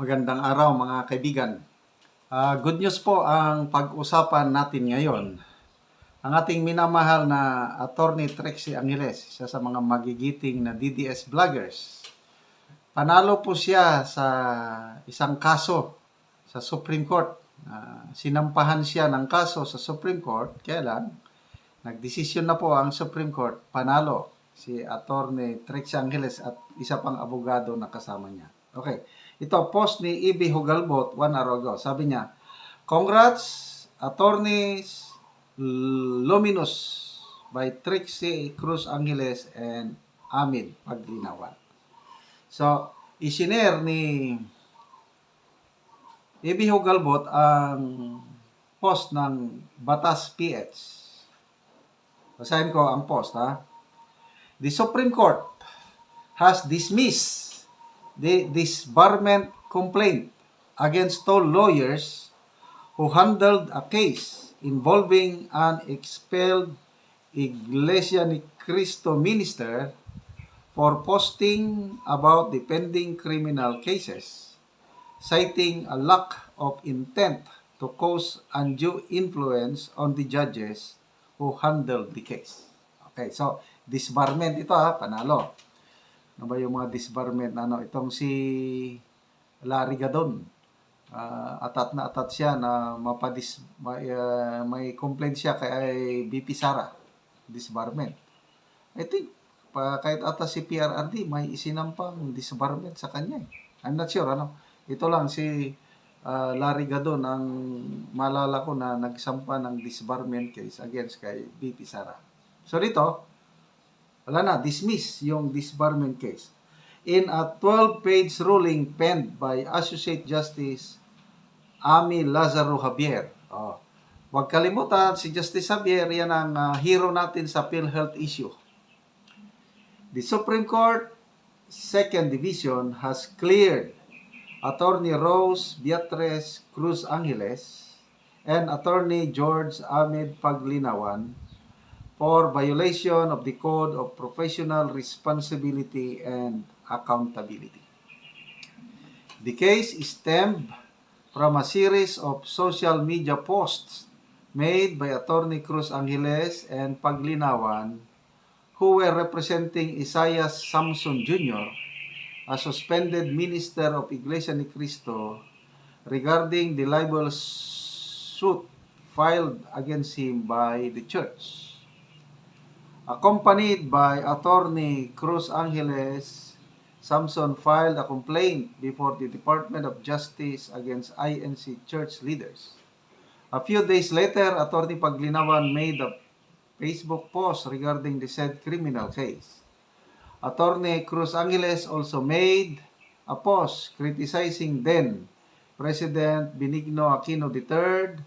Magandang araw mga kaibigan. Ah, good news po ang pag-usapan natin ngayon. Ang ating minamahal na attorney Trixie Angeles, isa sa mga magigiting na DDS vloggers. Panalo po siya sa isang kaso sa Supreme Court. Ah, sinampahan siya ng kaso sa Supreme Court, kaya lang, nagdesisyon na po ang Supreme Court, panalo si attorney Trixie Angeles at isa pang abogado na kasama niya. Okay. Ito, post ni Ibi Hugalbot one hour ago. Sabi niya, Congrats, attorneys Luminous by Trixie Cruz Angeles and Amid Paglinawan. So, isinare ni Ibi Hugalbot ang post ng Batas PH. Basahin ko ang post, ha? The Supreme Court has dismissed the disbarment complaint against all lawyers who handled a case involving an expelled Iglesia ni Cristo minister for posting about the pending criminal cases, citing a lack of intent to cause undue influence on the judges who handled the case. Okay, so disbarment ito ha, panalo. Ano ba yung mga disbarment ano? Itong si Larry Gadon. Ah, atat na atat siya na mapadis, may, ah, may complaint siya kay BP Sara. Disbarment. I think, pa, kahit ata si PRRD, may isinampang disbarment sa kanya. eh. I'm not sure, ano? Ito lang, si ah, Larry Gadon ang malala ko na nagsampa ng disbarment case against kay BP Sara. So dito, wala na, dismiss yung disbarment case. In a 12-page ruling penned by Associate Justice Ami Lazaro Javier. Oh. Huwag kalimutan, si Justice Javier, yan ang ah, hero natin sa PhilHealth issue. The Supreme Court Second Division has cleared Attorney Rose Beatriz Cruz Angeles and Attorney George Ahmed Paglinawan for violation of the Code of Professional Responsibility and Accountability. The case stemmed from a series of social media posts made by Attorney Cruz Angeles and Paglinawan who were representing Isaias Samson Jr., a suspended minister of Iglesia ni Cristo, regarding the libel suit filed against him by the church accompanied by attorney Cruz Angeles, Samson filed a complaint before the Department of Justice against INC church leaders. A few days later, attorney Paglinawan made a Facebook post regarding the said criminal case. Attorney Cruz Angeles also made a post criticizing then President Benigno Aquino III,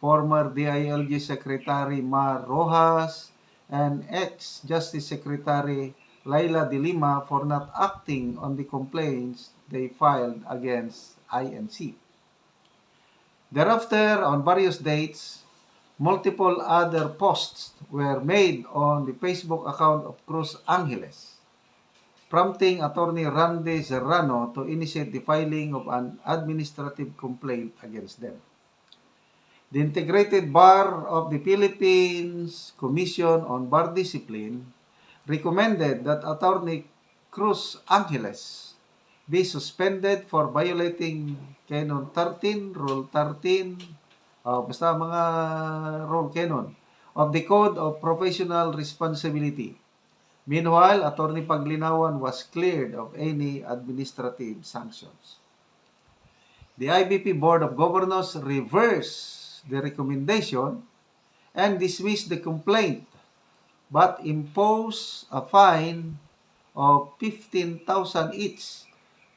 former DILG Secretary Mar Rojas, and ex-Justice Secretary Laila de Lima for not acting on the complaints they filed against INC. Thereafter, on various dates, multiple other posts were made on the Facebook account of Cruz Angeles, prompting Attorney Randy Serrano to initiate the filing of an administrative complaint against them. The Integrated Bar of the Philippines Commission on Bar Discipline recommended that Attorney Cruz Angeles be suspended for violating Canon 13, Rule 13, uh, basta mga rule canon of the Code of Professional Responsibility. Meanwhile, Attorney Paglinawan was cleared of any administrative sanctions. The IBP Board of Governors reversed the recommendation and dismissed the complaint but imposed a fine of 15,000 each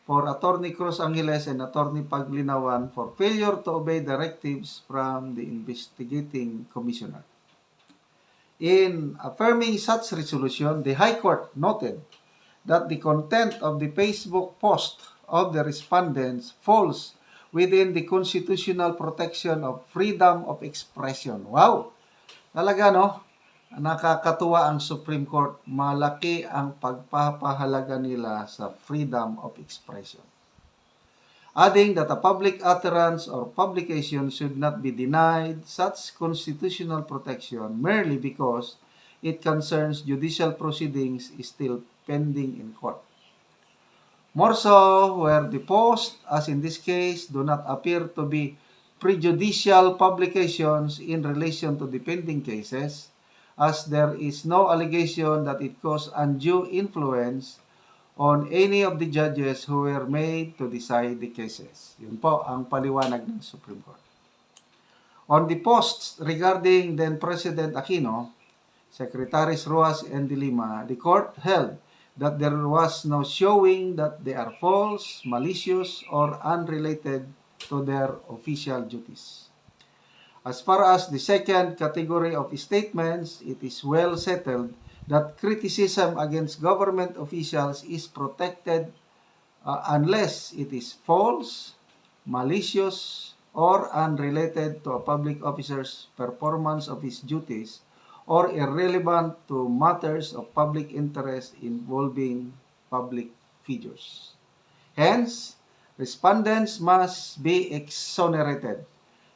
for Attorney Cruz Angeles and Attorney Paglinawan for failure to obey directives from the investigating commissioner. In affirming such resolution, the High Court noted that the content of the Facebook post of the respondents falls within the constitutional protection of freedom of expression. Wow! Talaga, no? Nakakatuwa ang Supreme Court. Malaki ang pagpapahalaga nila sa freedom of expression. adding that a public utterance or publication should not be denied such constitutional protection merely because it concerns judicial proceedings still pending in court. More so, where the post, as in this case, do not appear to be prejudicial publications in relation to the pending cases, as there is no allegation that it caused undue influence on any of the judges who were made to decide the cases. Yun po ang paliwanag ng Supreme Court. On the posts regarding then President Aquino, Secretaries Ruas and De Lima, the court held that there was no showing that they are false, malicious, or unrelated to their official duties. As far as the second category of statements, it is well settled that criticism against government officials is protected uh, unless it is false, malicious, or unrelated to a public officer's performance of his duties or irrelevant to matters of public interest involving public figures. Hence, respondents must be exonerated.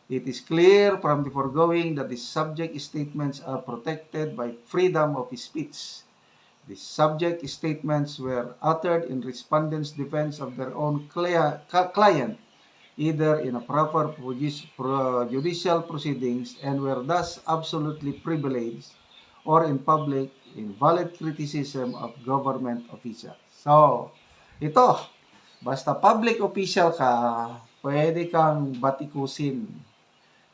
It is clear from the foregoing that the subject statements are protected by freedom of speech. The subject statements were uttered in respondents' defense of their own client, either in a proper judicial proceedings and were thus absolutely privileged or in public invalid criticism of government officials. So, ito, basta public official ka, pwede kang batikusin.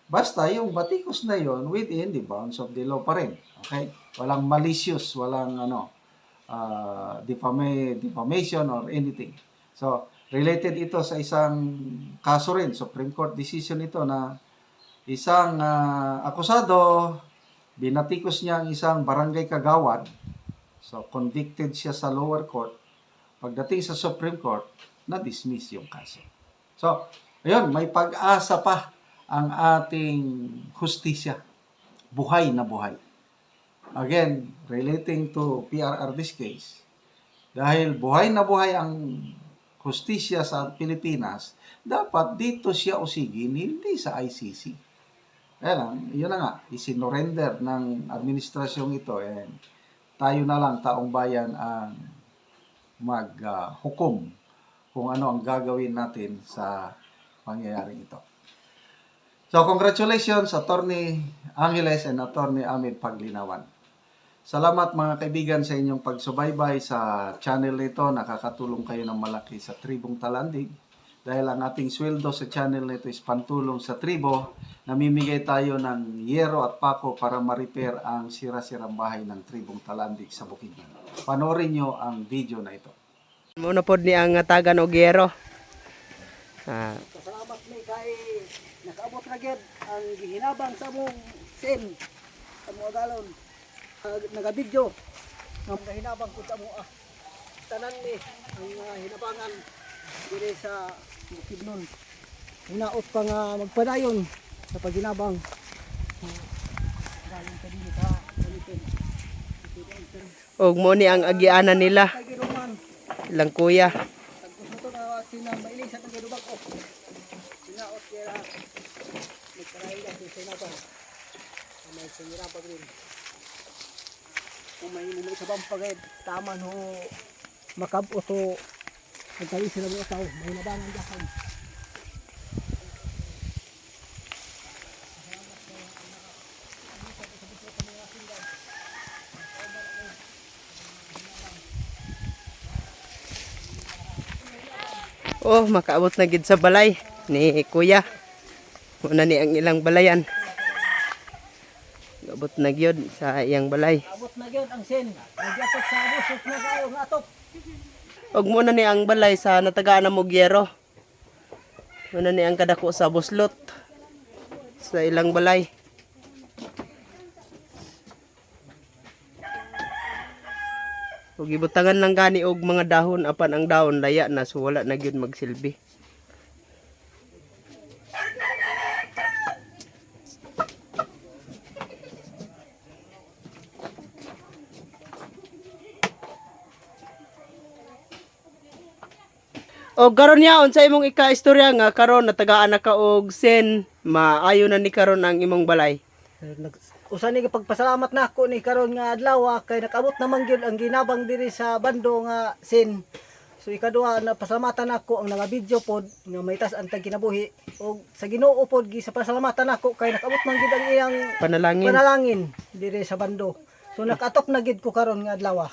Basta yung batikos na yon within the bounds of the law pa rin. Okay? Walang malicious, walang ano, uh, defama- defamation or anything. So, related ito sa isang kaso rin, Supreme Court decision ito na isang ah, akusado, binatikos niya ang isang barangay kagawad. So, convicted siya sa lower court. Pagdating sa Supreme Court, na-dismiss yung kaso. So, ayun, may pag-asa pa ang ating hustisya. Buhay na buhay. Again, relating to PRR this case, dahil buhay na buhay ang hustisya sa Pilipinas, dapat dito siya usigin, hindi sa ICC. Kaya lang, yun na nga, isinorender ng administrasyong ito and tayo na lang, taong bayan, ang maghukom kung ano ang gagawin natin sa pangyayaring ito. So, congratulations, Attorney Angeles and Attorney Amid Paglinawan. Salamat mga kaibigan sa inyong pagsubaybay sa channel nito. Nakakatulong kayo ng malaki sa Tribong Talandig. Dahil ang ating sweldo sa channel nito is pantulong sa tribo, namimigay tayo ng yero at pako para ma-repair ang sira-sirang bahay ng Tribong Talandig sa Bukidnon. Panoorin nyo ang video na ito. Muna pod ni ang tagan Ogero. Ah, Pasalamat mi kay nakaabot na ang gihinabang sa mong sin sa mga galon. Uh, nagabidyo mga hinabang ko sa mo ah. Tanan ni ang uh, hinabangan diri sa Bukidnon. Hinaot pa nga magpadayon sa paghinabang. Galing ka din sa Pilipinas. og mo ni ang agianan nila, ilang kuya. na gadubak ko. Hinaot kaya nagkarahin ka sa hinabang. May sinirabang rin. Kung may mumuli sa bampagay, tama no makabot o nagkali sila mga tao, may nabangan dahan. Oh, makaabot na gid sa balay ni kuya. Muna ni ang ilang balayan. Abot na gyud sa iyang balay. Abot na gyud ang sin, nagyapot sa abos, na kayo nga atok. Og muna ni ang balay sa natagaan na Mogyero. Muna ni ang kadako sa buslot sa ilang balay. Ug ibutangan lang gani og mga dahon apan ang dahon laya na so wala na gyud magsilbi. O karon niya unsa imong ika-istorya nga karon natagaan na ka og sen maayo na ni karon ang imong balay. Nag, usa ni pagpasalamat na ako ni karon nga adlaw ah, kay nakabot naman gyud ang ginabang diri sa bando nga sin. So ikaduha na pasalamatan ako ang mga video pod nga may tas antang kinabuhi og sa Ginoo pod gi sa pasalamatan ako kay nakabot man gyud ang iyang Panalangin. panalangin diri sa bando. So nakatok na gid ko karon nga adlaw.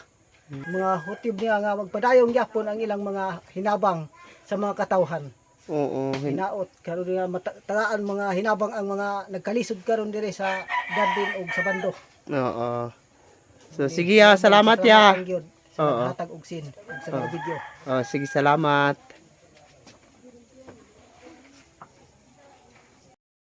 Ah. Mga hutib niya nga magpadayong gyapon ang ilang mga hinabang sa mga katawhan. Oo. hin- Hinaot karon nga mata- tagaan mga hinabang ang mga nagkalisod karon diri sa garden ug sa bando. Oo. So sige ya, salamat ya. Sa Oo. hatag og sin ug sa mga video. Oh, sige, salamat.